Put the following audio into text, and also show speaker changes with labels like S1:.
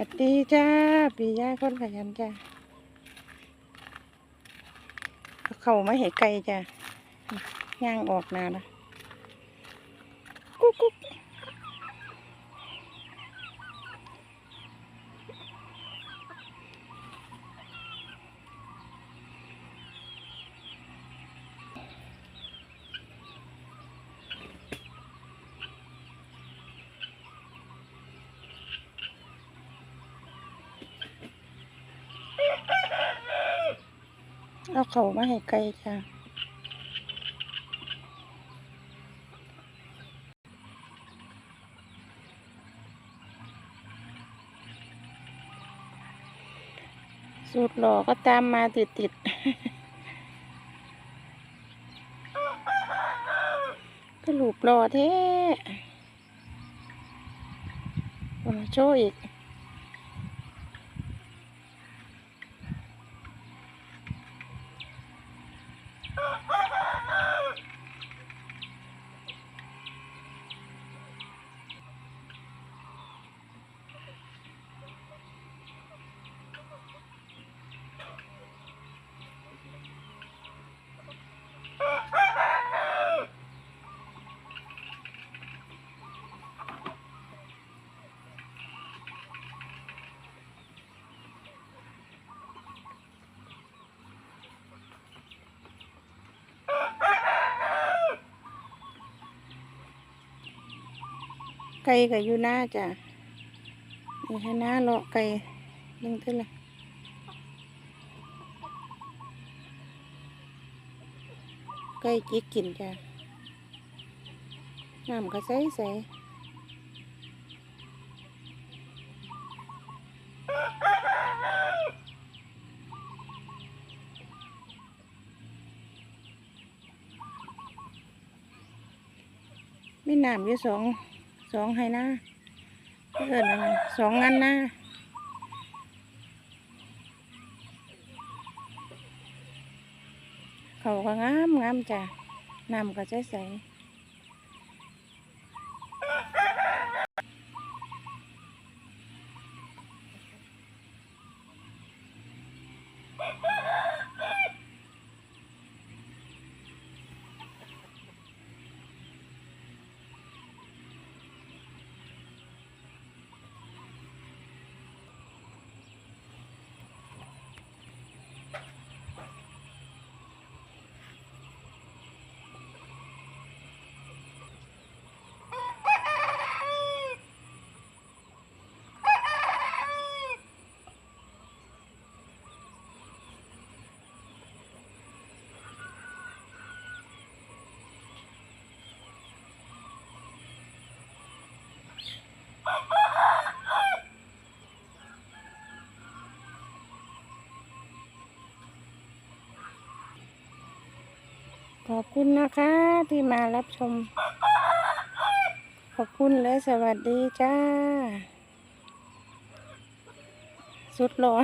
S1: วัสดีจ้าปีย่าคนขยันจ้าเขาเข้ามาเห็นไกลจ้าย่างออกนาละ เอาเข้ามาเห็ดไก่จ้าสูตรหล่อก็ตามมาติดติดๆก็หลูบหล่อแท้โชว์อีก ไก่ก็อยู่หน้าจ้ะนี่ให้หน้าเลาะไก่ยังเท่าไหร่ไก่จิกกินจ้ะน้ำก็ใสใสไม่น้ำอยู่สอง สองให้หน้าเอินอะไรสองงานหน้าเขาก็งามงามจ้ะน้ำก็ใสใส ขอบคุณนะคะที่มารับชม ขอบคุณและสวัสดีจ้า สุดหล่อ